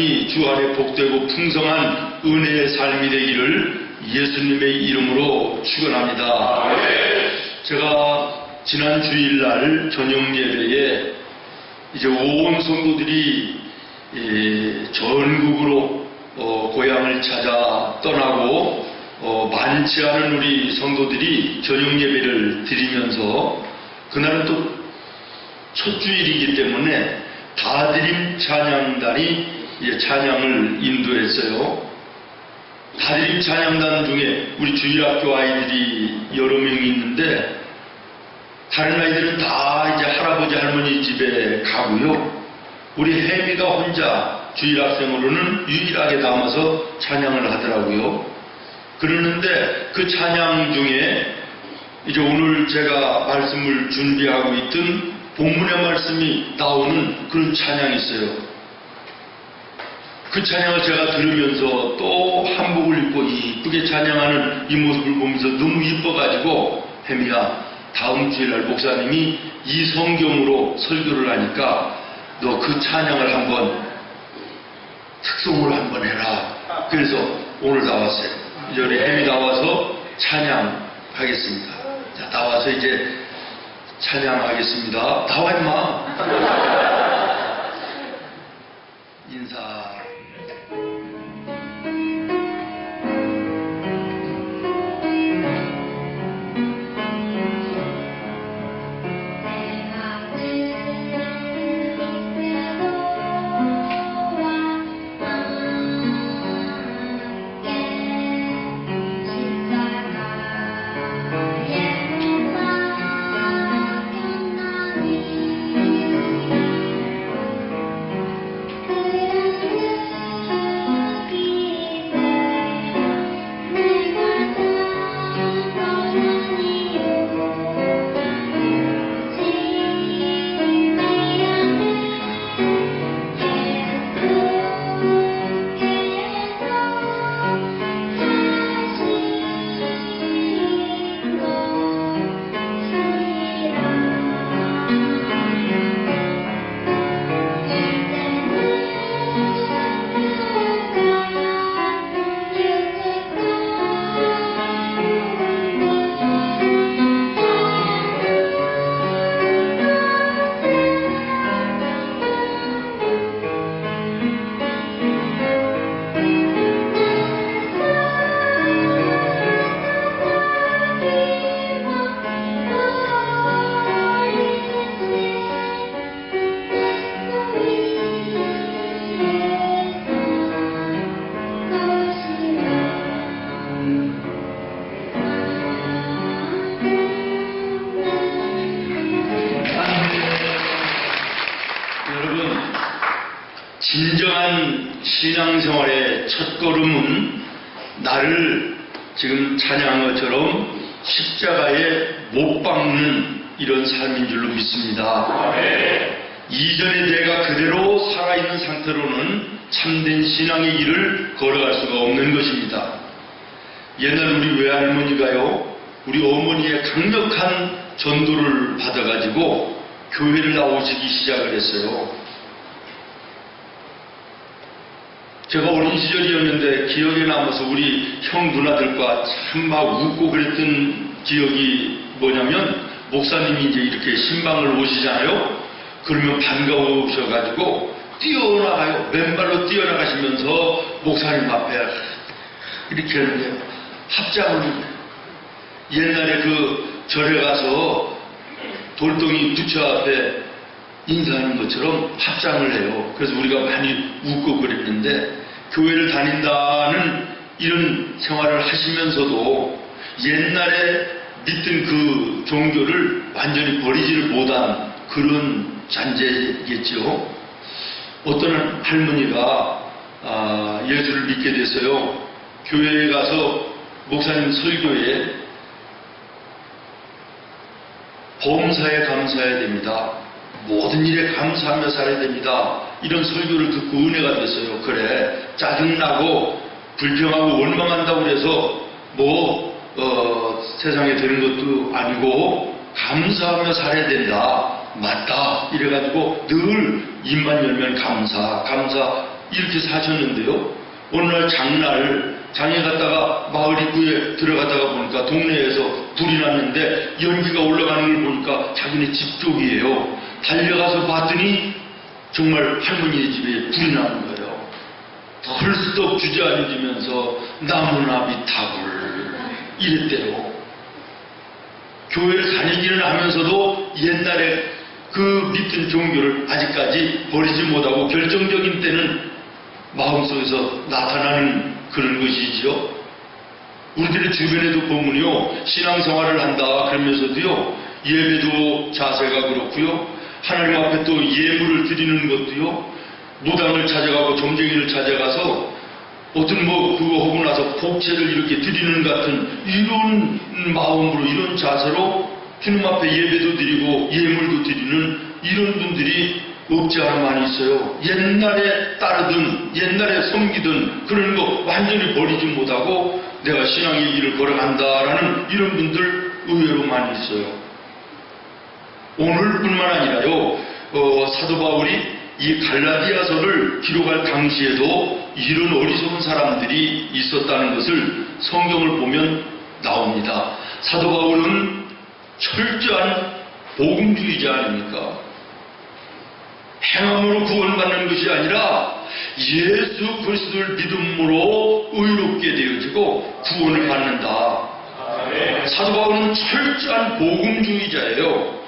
삶이 주 안에 복되고 풍성한 은혜의 삶이 되기를 예수님의 이름으로 축원합니다. 제가 지난 주일날 저녁 예배에 이제 온 성도들이 예, 전국으로 어, 고향을 찾아 떠나고 어, 많지 않은 우리 성도들이 저녁 예배를 드리면서 그날은 또 첫 주일이기 때문에 다드림 찬양단이 이제 찬양을 인도했어요. 다드림 찬양단 중에 우리 주일학교 아이들이 여러 명이 있는데 다른 아이들은 다 이제 할아버지 할머니 집에 가고요. 우리 혜미가 혼자 주일학생으로는 유일하게 남아서 찬양을 하더라고요. 그러는데 그 찬양 중에 이제 오늘 제가 말씀을 준비하고 있던 본문의 말씀이 나오는 그런 찬양이 있어요. 그 찬양을 제가 들으면서 또 한복을 입고 이쁘게 찬양하는 이 모습을 보면서 너무 이뻐가지고 혜미야 다음 주일날 목사님이 이 성경으로 설교를 하니까 너 그 찬양을 한번 특송을 한번 해라. 그래서 오늘 나왔어요. 우리 혜미 나와서 찬양하겠습니다. 자, 나와서 이제 찬양하겠습니다. 나와 임마. 인사. 신앙생활의 첫걸음은 나를 지금 찬양한 것처럼 십자가에 못 박는 이런 삶인 줄로 믿습니다. 이전의 내가 그대로 살아있는 상태로는 참된 신앙의 길을 걸어갈 수가 없는 것입니다. 옛날 우리 외할머니가요, 우리 어머니의 강력한 전도를 받아가지고 교회를 나오시기 시작을 했어요. 제가 어린 시절이었는데 기억에 남아서 우리 형 누나들과 참 막 웃고 그랬던 기억이 뭐냐면 목사님이 이제 이렇게 신방을 오시잖아요. 그러면 반가우셔가지고 뛰어나가요. 맨발로 뛰어나가시면서 목사님 앞에 이렇게 하는데 합장을 옛날에 그 절에 가서 돌덩이 부처 앞에 인사하는 것처럼 합장을 해요. 그래서 우리가 많이 웃고 그랬는데 교회를 다닌다는 이런 생활을 하시면서도 옛날에 믿던 그 종교를 완전히 버리지를 못한 그런 잔재겠죠. 어떤 할머니가 아, 예수를 믿게 됐어요. 교회에 가서 목사님 설교에 범사에 감사해야 됩니다. 모든 일에 감사하며 살아야 됩니다. 이런 설교를 듣고 은혜가 됐어요. 그래 짜증나고 불평하고 원망한다고 해서 뭐 어, 세상에 되는 것도 아니고 감사하며 살아야 된다. 맞다 이래가지고 늘 입만 열면 감사 감사 이렇게 사셨는데요 어느 날 장날 장에 갔다가 마을 입구에 들어가다가 보니까 동네에서 불이 났는데 연기가 올라가는 걸 보니까 자기네 집 쪽이에요 달려가서 봤더니 정말 할머니의 집에 불이 나는 거예요. 헐떡 주저앉으면서 나무나비 탑을 이랬대요. 교회를 다니기는 하면서도 옛날에 그 믿던 종교를 아직까지 버리지 못하고 결정적인 때는 마음속에서 나타나는 그런 것이지요. 우리들의 주변에도 보면요, 신앙생활을 한다 그러면서도요, 예배도 자세가 그렇고요, 하나님 앞에 또 예물을 드리는 것도요, 무당을 찾아가고 점쟁이를 찾아가서 어떤 뭐 그거 하고 나서 복채를 이렇게 드리는 같은 이런 마음으로 이런 자세로 주님 앞에 예배도 드리고 예물도 드리는 이런 분들이 없지 않아 많이 있어요. 옛날에 따르든 옛날에 섬기든 그런 거 완전히 버리지 못하고 내가 신앙의 길을 걸어간다라는 이런 분들 의외로 많이 있어요. 오늘뿐만 아니라요. 어, 사도 바울이 이 갈라디아서를 기록할 당시에도 이런 어리석은 사람들이 있었다는 것을 성경을 보면 나옵니다. 사도 바울은 철저한 복음주의자 아닙니까? 행함으로 구원받는 것이 아니라 예수 그리스도를 믿음으로 의롭게 되어지고 구원을 받는다. 사도 바울은 철저한 복음주의자예요.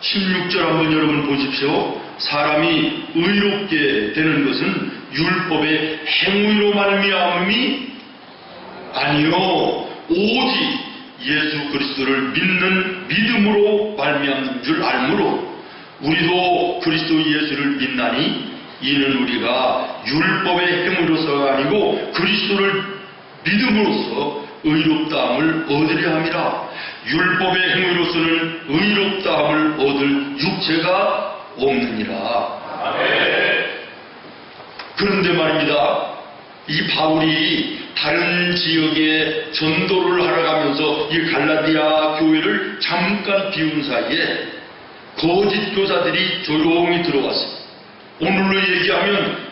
16절 한번 여러분 보십시오. 사람이 의롭게 되는 것은 율법의 행위로 말미암음이 아니요 오직 예수 그리스도를 믿는 믿음으로 말미암는 줄 알므로 우리도 그리스도 예수를 믿나니 이는 우리가 율법의 행위로서가 아니고 그리스도를 믿음으로써 의롭다함을 얻으려 함이라. 율법의 행위로서는 의롭다함을 얻을 육체가 없느니라. 그런데 말입니다. 이 바울이 다른 지역에 전도를 하러 가면서 이 갈라디아 교회를 잠깐 비운 사이에 거짓 교사들이 조용히 들어왔어요. 오늘로 얘기하면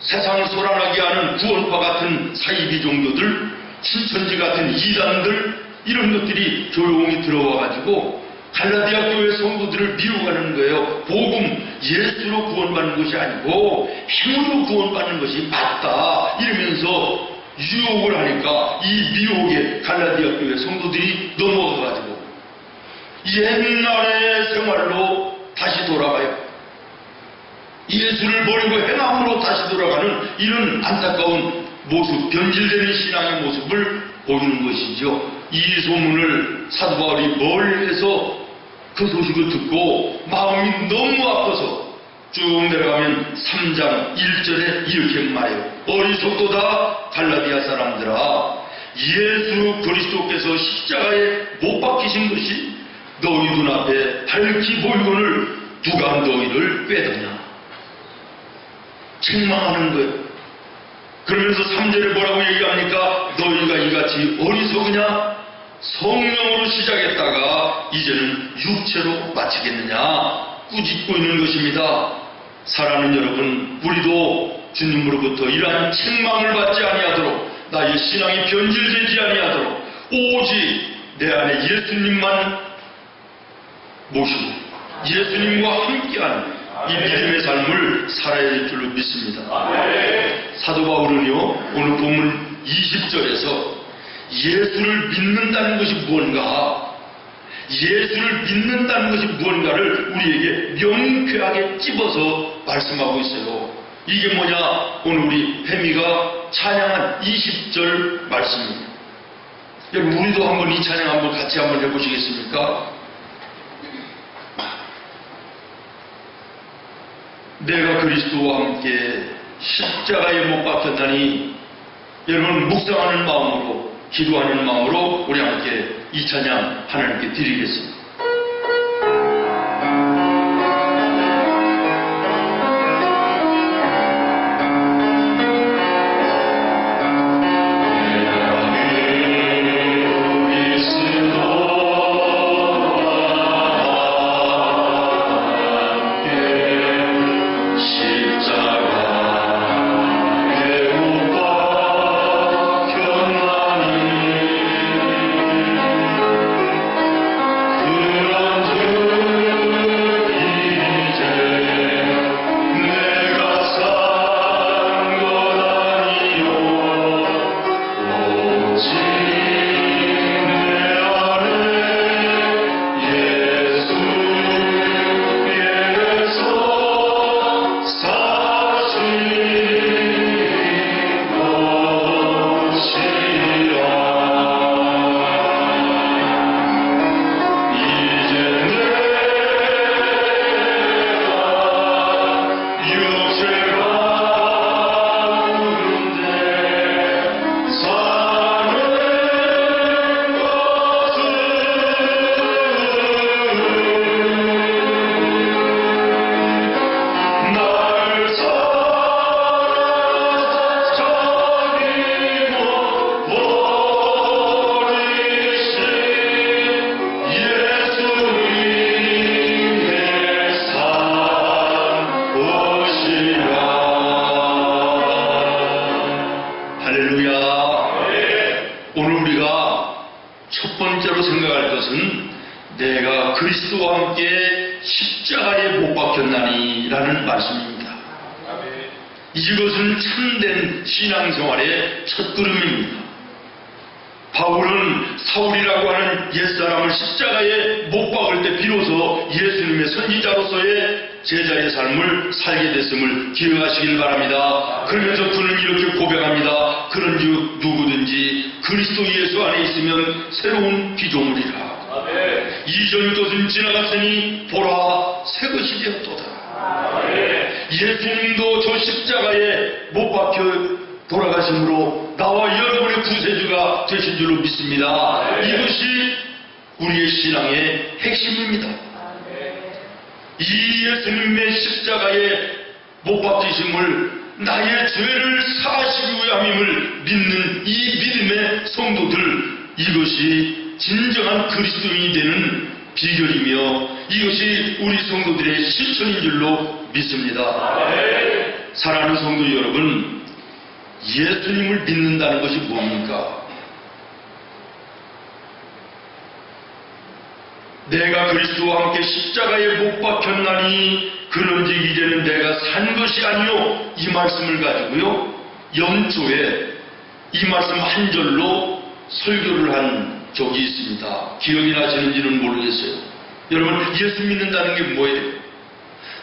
세상을 소란하게 하는 구원파 같은 사이비 종교들, 신천지 같은 이단들 이런 것들이 조용히 들어와 가지고 갈라디아 교회 성도들을 미워가는 거예요. 복음 예수로 구원받는 것이 아니고 힘으로 구원받는 것이 맞다 이러면서 유혹을 하니까 이 미혹에 갈라디아 교회 성도들이 넘어가 가지고 옛날의 생활로 다시 돌아가요. 예수를 버리고 행함으로 다시 돌아가는 이런 안타까운 모습, 변질되는 신앙의 모습을 보이는 것이죠. 이 소문을 사도 바울이 멀리에서 그 소식을 듣고 마음이 너무 아파서 쭉 내려가면 3장 1절에 이렇게 말해요. 어리석도다 갈라디아 사람들아 예수 그리스도께서 십자가에 못 박히신 것이 너희 눈앞에 밝히 보이거늘 누가 너희를 꾀더냐 책망하는 거예요. 그러면서 3절에 뭐라고 얘기합니까? 너희가 이같이 어리석으냐? 성령으로 시작했다가 이제는 육체로 마치겠느냐? 꾸짖고 있는 것입니다. 사랑하는 여러분, 우리도 주님으로부터 이러한 책망을 받지 아니하도록 나의 신앙이 변질되지 아니하도록 오직 내 안에 예수님만 모시고 예수님과 함께하는 이 믿음의 삶을 살아야 할 줄로 믿습니다. 사도 바울은요, 오늘 본문 20절에서 예수를 믿는다는 것이 무언가, 예수를 믿는다는 것이 무언가를 우리에게 명쾌하게 찝어서 말씀하고 있어요. 이게 뭐냐? 오늘 우리 혜미가 찬양한 20절 말씀입니다. 여러분, 우리도 한번 이 찬양 한번 같이 한번 해보시겠습니까? 내가 그리스도와 함께 십자가에 못 박혔다니 여러분 묵상하는 마음으로 기도하는 마음으로 우리 함께 이 찬양 하나님께 드리겠습니다. 내가 그리스도와 함께 십자가에 못 박혔나니라는 말씀입니다. 이것은 참된 신앙생활의 첫 걸음입니다. 바울은 사울이라고 하는 옛사람을 십자가에 못 박을 때 비로소 예수님의 선지자로서의 제자의 삶을 살게 됐음을 기억하시길 바랍니다. 그러면서 그는 이렇게 고백합니다. 그런즉 누구든지 그리스도 예수 안에 있으면 새로운 피조물이라. 이전 것은 지나갔으니 보라 새 것이 되었도다. 예수님도 저 십자가에 못 박혀 돌아가심으로 나와 여러분의 구세주가 되신 줄로 믿습니다. 이것이 우리의 신앙의 핵심입니다. 이 예수님의 십자가에 못 박히심을 나의 죄를 사하시기 위함임을 믿는 이 믿음의 성도들 이것이 진정한 그리스도인이 되는 비결이며 이것이 우리 성도들의 실천인 줄로 믿습니다. 사랑하는 성도 여러분, 예수님을 믿는다는 것이 뭡니까? 내가 그리스도와 함께 십자가에 못 박혔나니 그런즉 이제는 내가 산 것이 아니요 이 말씀을 가지고요 연초에 이 말씀 한 절로 설교를 한 적이 있습니다. 기억이 나시는지는 모르겠어요. 여러분 예수 믿는다는 게 뭐예요?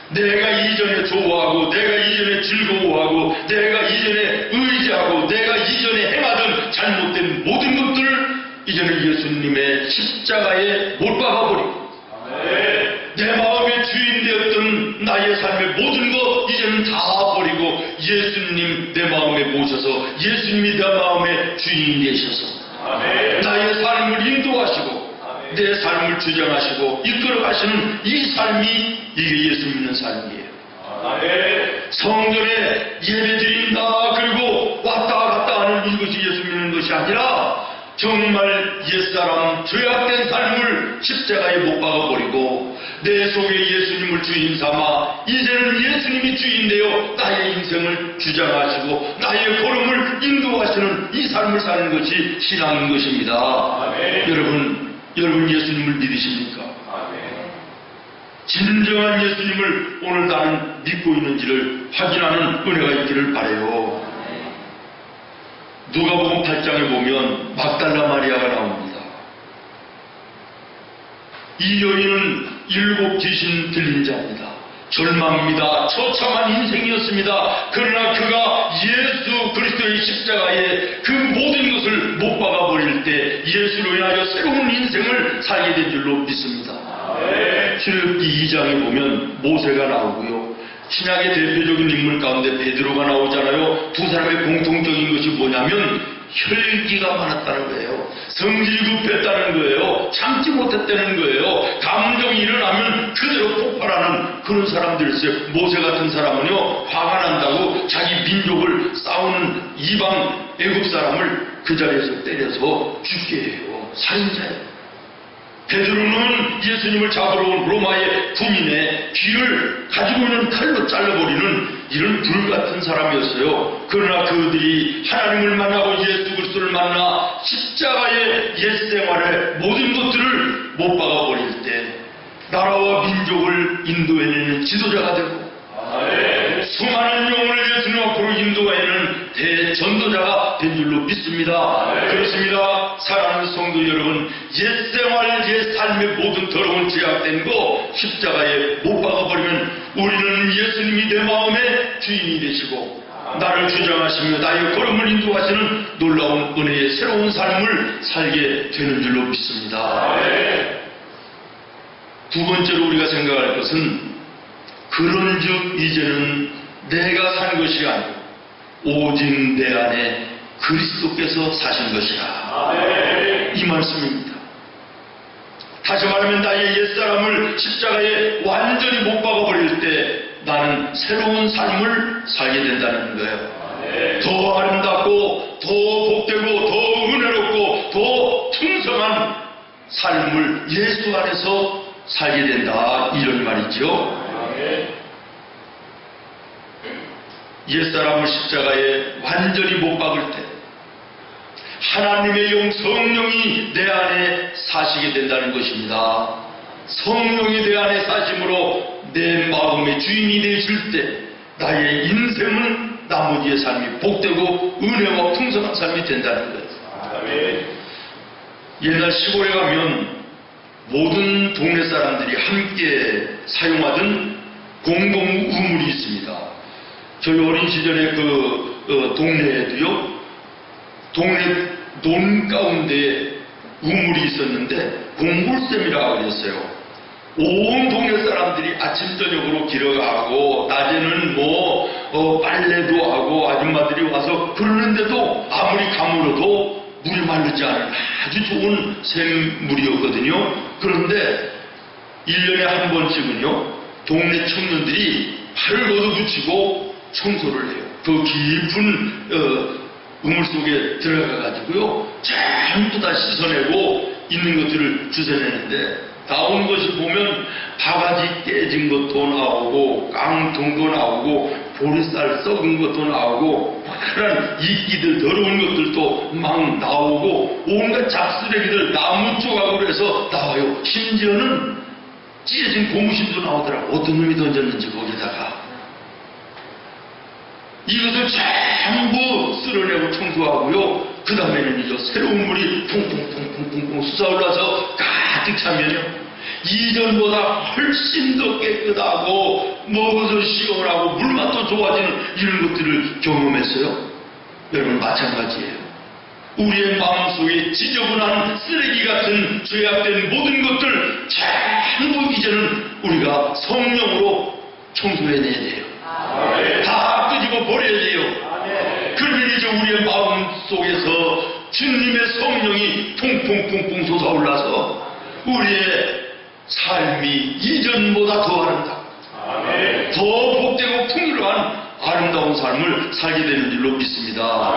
내가 이전에 좋아하고 내가 이전에 즐거워하고 내가 이전에 의지하고 내가 이전에 행하던 잘못된 모든 것들을 이제는 예수님의 십자가에 못 박아버리고 내 마음의 주인 되었던 나의 삶의 모든 것 이제는 다 버리고 예수님 내 마음에 모셔서 예수님이 내 마음의 주인이 되셔서 나의 삶을 인도하시고 내 삶을 주장하시고 이끌어 가시는 이 삶이 이게 예수 믿는 삶이에요. 성전에 예배 드린다 그리고 왔다 갔다 하는 이것이 예수 믿는 것이 아니라 정말 옛사람 죄악된 삶을 십자가에 못 박아버리고 내 속에 예수님을 주인 삼아 이제는 예수님이 주인 되어 나의 인생을 주장하시고 나의 걸음을 인도하시는 이 삶을 사는 것이 신앙인 것입니다. 여러분, 여러분 예수님을 믿으십니까? 진정한 예수님을 오늘 나는 믿고 있는지를 확인하는 은혜가 있기를 바래요. 누가복음 8장에 보면 막달라 마리아가 나옵니다. 이 여인은 일곱 귀신 들린 자입니다. 절망입니다. 처참한 인생이었습니다. 그러나 그가 예수 그리스도의 십자가에 그 모든 것을 못 박아버릴 때 예수로 인하여 새로운 인생을 살게 된 줄로 믿습니다. 출애굽기 2장에 보면 모세가 나오고요. 신약의 대표적인 인물 가운데 베드로가 나오잖아요. 두 사람의 공통적인 것이 뭐냐면 혈기가 많았다는 거예요. 성질이 급했다는 거예요. 참지 못했다는 거예요. 감정이 일어나면 그대로 폭발하는 그런 사람들이었어요. 모세 같은 사람은요. 화가 난다고 자기 민족을 싸우는 이방 애국 사람을 그 자리에서 때려서 죽게 해요. 살인자예요. 베드로는 예수님을 잡으러 온 로마의 군인의 귀를 가지고 있는 칼로 잘라버리는 이런 불 같은 사람이었어요. 그러나 그들이 하나님을 만나고 예수 그리스도를 만나 십자가의 옛 생활의 모든 것들을 못 박아버릴 때 나라와 민족을 인도해내는 지도자가 되고 수많은 영혼을 예수님 앞으로 인도하는 대전도자가 된 줄로 믿습니다. 그렇습니다. 사랑하는 성도 여러분, 옛 생활, 옛 삶의 모든 더러운 제약된 거 십자가에 못 박아버리면 우리는 예수님이 내 마음의 주인이 되시고 나를 주장하시며 나의 걸음을 인도하시는 놀라운 은혜의 새로운 삶을 살게 되는 줄로 믿습니다. 두 번째로 우리가 생각할 것은 그런즉 이제는 내가 산 것이 아니고 내 안에 그리스도께서 사신 것이라 이 말씀입니다. 다시 말하면 나의 옛사람을 십자가에 완전히 못 박아버릴 때 나는 새로운 삶을 살게 된다는 거예요. 더 아름답고 더 복되고 더 은혜롭고 더 풍성한 삶을 예수 안에서 살게 된다 이런 말이죠. 옛사람을 십자가에 완전히 못 박을 때 하나님의 영 성령이 내 안에 사시게 된다는 것입니다. 성령이 내 안에 사심으로 내 마음의 주인이 되실 때 나의 인생은 나머지의 삶이 복되고 은혜와 풍성한 삶이 된다는 거예요. 옛날 시골에 가면 모든 동네 사람들이 함께 사용하던 공공 우물이 있습니다. 저희 어린 시절에 그 어, 동네에도요, 동네 논 가운데 우물이 있었는데 공물샘이라고 그랬어요. 온 동네 사람들이 아침 저녁으로 길어가고 낮에는 뭐 어, 빨래도 하고 아줌마들이 와서 그러는데도 아무리 가물어도 물이 마르지 않은 아주 좋은 샘물이었거든요. 그런데 1년에 한 번씩은요, 동네 청년들이 팔을 걷어붙이고 청소를 해요. 그 깊은 어, 우물 속에 들어가가지고요, 전부 다 씻어내고 있는 것들을 주워내는데, 나오는 것이 보면 바가지 깨진 것도 나오고, 깡통도 나오고, 보리쌀 썩은 것도 나오고, 그런 이끼들, 더러운 것들도 막 나오고, 온갖 잡쓰레기들 나무 조각으로 해서 나와요. 심지어는 찢어진 고무신도 나오더라고. 어떤 놈이 던졌는지 거기다가. 이것을 전부 쓸어내고 청소하고요. 그 다음에는 이제 새로운 물이 퐁퐁퐁퐁퐁 솟아올라서 가득 차면요. 이전보다 훨씬 더 깨끗하고 먹어서 시원하고 물맛도 좋아지는 이런 것들을 경험했어요. 여러분 마찬가지예요. 우리의 마음속에 지저분한 쓰레기 같은 죄악된 모든 것들 전부 이제는 우리가 성령으로 청소해내야 돼요. 다 끄집어 버려야 돼요. 그러면 이제 우리의 마음 속에서 주님의 성령이 퐁퐁퐁퐁 솟아올라서 우리의 삶이 이전보다 더 아름답고 더 복되고 풍요로운 아름다운 삶을 살게 되는 줄로 믿습니다.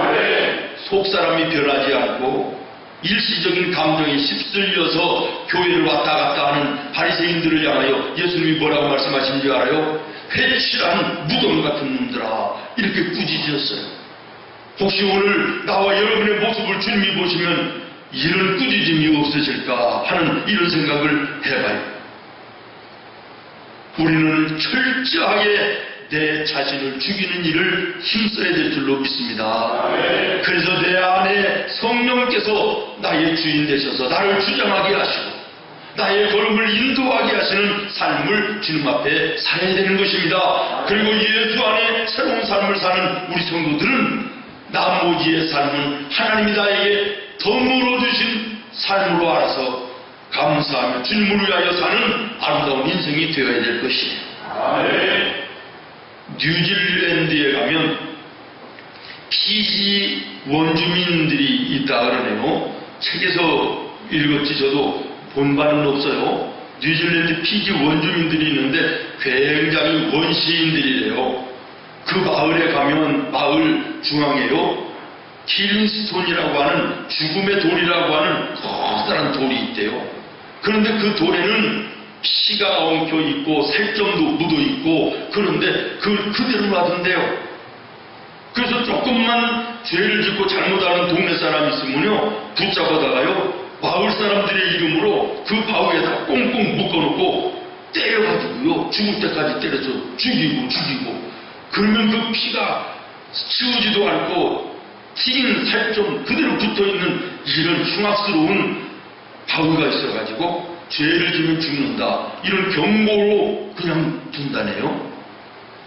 속사람이 변하지 않고 일시적인 감정에 휩쓸려서 교회를 왔다 갔다 하는 바리새인들을 향하여 예수님이 뭐라고 말씀하신지 알아요? 회칠한 무덤 같은 놈들아 이렇게 꾸짖으셨어요. 혹시 오늘 나와 여러분의 모습을 주님이 보시면 이런 꾸짖음이 없으실까 하는 이런 생각을 해봐요. 우리는 철저하게 내 자신을 죽이는 일을 힘써야 될 줄로 믿습니다. 그래서 내 안에 성령께서 나의 주인 되셔서 나를 주장하게 하시고 나의 걸음을 인도하게 하시는 삶을 주님 앞에 살아야 되는 것입니다. 그리고 예수 안에 새로운 삶을 사는 우리 성도들은 나머지의 삶은 하나님이 나에게 덤으로 주신 삶으로 알아서 감사하며 주님을 위하여 사는 아름다운 인생이 되어야 될 것이에요. 뉴질랜드에 가면 피지 원주민들이 있다 그러네요. 책에서 읽었지 저도 본 바는 없어요. 뉴질랜드 피지 원주민들이 있는데 굉장히 원시인들이래요. 그 마을에 가면 마을 중앙에요. 킬링스톤이라고 하는 죽음의 돌이라고 하는 커다란 돌이 있대요. 그런데 그 돌에는 피가 엉켜 있고 살점도 묻어 있고 그런데 그 그대로 놔둔대요. 그래서 조금만 죄를 짓고 잘못하는 동네 사람 있으면요 붙잡아다가요 마을 사람들의 이름으로 그 바위에다 꽁꽁 묶어놓고 때려가지고요. 죽을 때까지 때려서 죽이고 죽이고. 그러면 그 피가 치우지도 않고 튀긴 살점 그대로 붙어있는 이런 흉악스러운 바위가 있어가지고 죄를 지면 죽는다. 이런 경고로 그냥 둔다네요.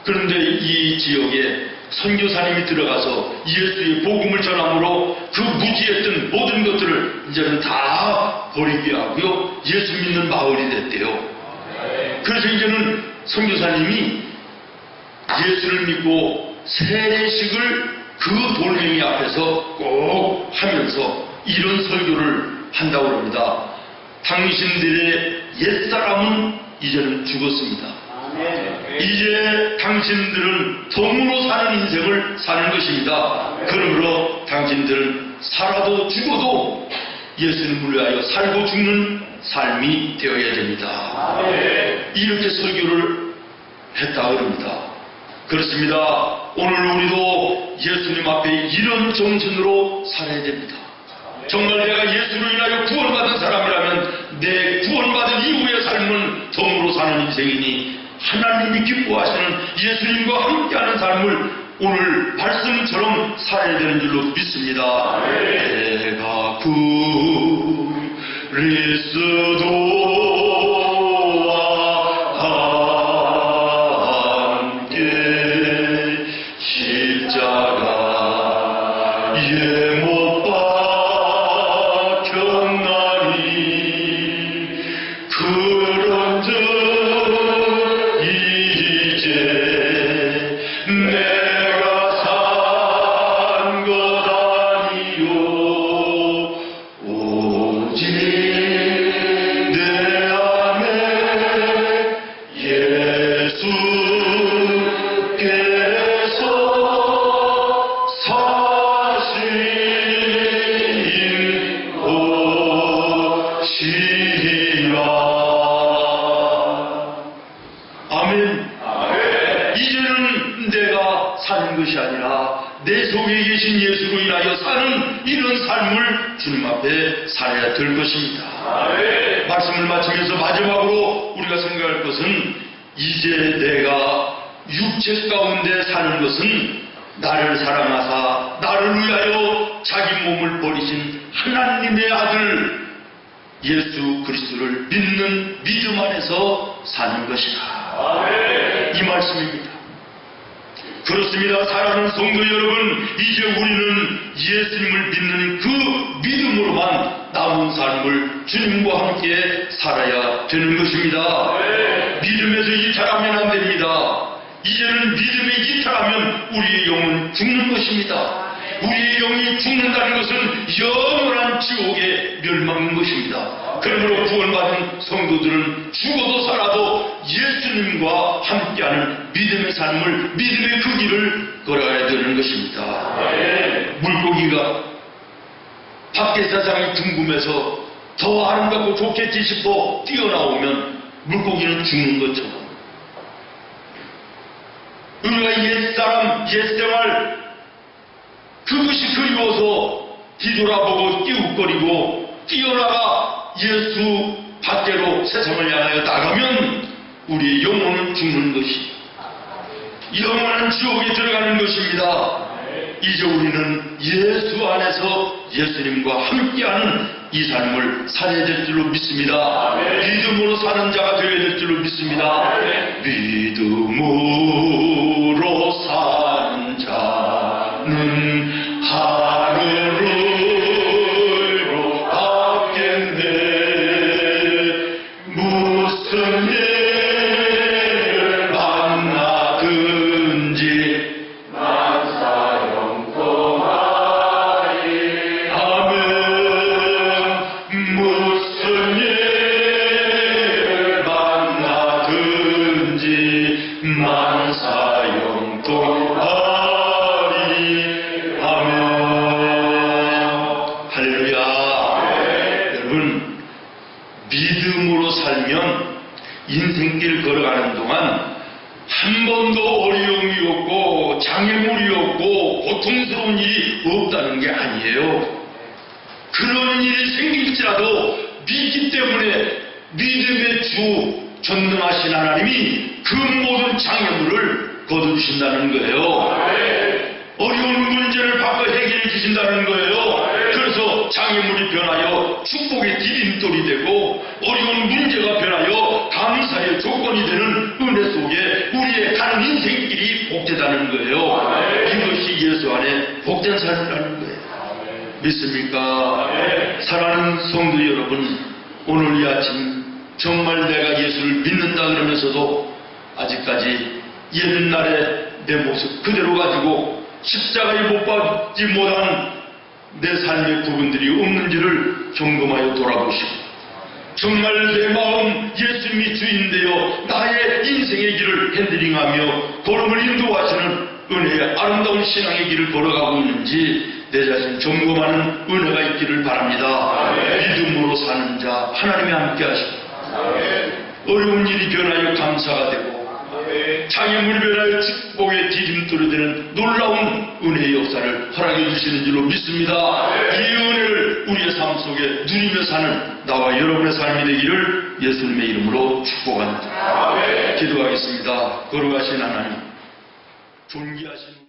그런데 이 지역에 선교사님이 들어가서 예수의 복음을 전함으로 그 무지했던 모든 것들을 이제는 다 버리게 하고요. 예수 믿는 마을이 됐대요. 그래서 이제는 선교사님이 예수를 믿고 세례식을 그 돌멩이 앞에서 꼭 하면서 이런 설교를 한다고 합니다. 당신들의 옛사람은 이제는 죽었습니다. 이제 당신들은 덤으로 사는 인생을 사는 것입니다. 그러므로 당신들은 살아도 죽어도 예수님을 위하여 살고 죽는 삶이 되어야 됩니다. 이렇게 설교를 했다 그럽니다. 그렇습니다. 오늘 우리도 예수님 앞에 이런 정신으로 살아야 됩니다. 정말 내가 예수로 인하여 구원받은 사람이라면 내 구원받은 이후의 삶은 덤으로 사는 인생이니 하나님이 기뻐하시는 예수님과 함께하는 삶을 오늘 말씀처럼 살아야 되는 줄로 믿습니다. 내가 그리스도 사는 것이 아니라 내 속에 계신 예수로 인하여 사는 이런 삶을 주님 앞에 살아야 될 것입니다. 말씀을 마치면서 마지막으로 우리가 생각할 것은 이제 내가 육체 가운데 사는 것은 나를 사랑하사 나를 위하여 자기 몸을 버리신 하나님의 아들 예수 그리스도를 믿는 믿음 안에서 사는 것이다. 이 말씀입니다. 그렇습니다. 사랑하는 성도 여러분, 이제 우리는 예수님을 믿는 그 믿음으로만 남은 삶을 주님과 함께 살아야 되는 것입니다. 믿음에서 이탈하면 안 됩니다. 이제는 믿음에 이탈하면 우리의 영은 죽는 것입니다. 우리의 영이 죽는다는 것은 영원한 지옥에 멸망인 것입니다. 그러므로 구원받은 성도들은 죽어도 살아도 예수님과 함께하는 믿음의 삶을 믿음의 그 길을 걸어가야 되는 것입니다. 물고기가 밖의 세상이 궁금해서 더 아름답고 좋겠지 싶어 뛰어나오면 물고기는 죽는 것처럼 우리가 옛사람, 옛생활 그것이 그리워서 뒤돌아보고 끼웃거리고 뛰어나가 예수 밖으로 세상을 향하여 나가면 우리의 영혼은 죽는 것이 영원한 지옥에 들어가는 것입니다. 이제 우리는 예수 안에서 예수님과 함께하는 이 삶을 살아야 될 줄로 믿습니다. 믿음으로 사는 자가 되어야 될 줄로 믿습니다. 믿음으로 한 번도 어려움이 없고 장애물이 없고 고통스러운 일이 없다는 게 아니에요. 그런 일이 생길지라도 믿기 때문에 믿음의 주 전능하신 하나님이 그 모든 장애물을 거두신다는 거예요. 어려운 문제를 바꿔 해결해 주신다는 거예요. 그래서 장애물이 변하여 축복의 디딤돌이 되고 어려운 문제가 변하여 감사의 조건이 되는 은혜 속에 우리의 가는 인생길이 복되다는 거예요. 이것이 예수 안에 복된 삶이라는 거예요. 믿습니까? 사랑하는 성도 여러분, 오늘 이 아침 정말 내가 예수를 믿는다 그러면서도 아직까지 옛날에 내 모습 그대로 가지고 십자가에 못 박지 못한 내 삶의 부분들이 없는지를 점검하여 돌아보시고 정말 내 마음 예수님이 주인되어 나의 인생의 길을 핸들링하며 걸음을 인도하시는 은혜의 아름다운 신앙의 길을 걸어가고 있는지 내 자신 점검하는 은혜가 있기를 바랍니다. 믿음으로 사는 자 하나님이 함께 하시고 어려운 일이 변하여 감사가 되고 장애물이 변할 축복의 디딤돌이 되는 놀라운 은혜의 역사를 허락해 주시는 줄로 믿습니다. 이 은혜를 우리의 삶 속에 누리며 사는 나와 여러분의 삶이 되기를 예수님의 이름으로 축복합니다. 기도하겠습니다. 거룩하신 하나님, 존귀하신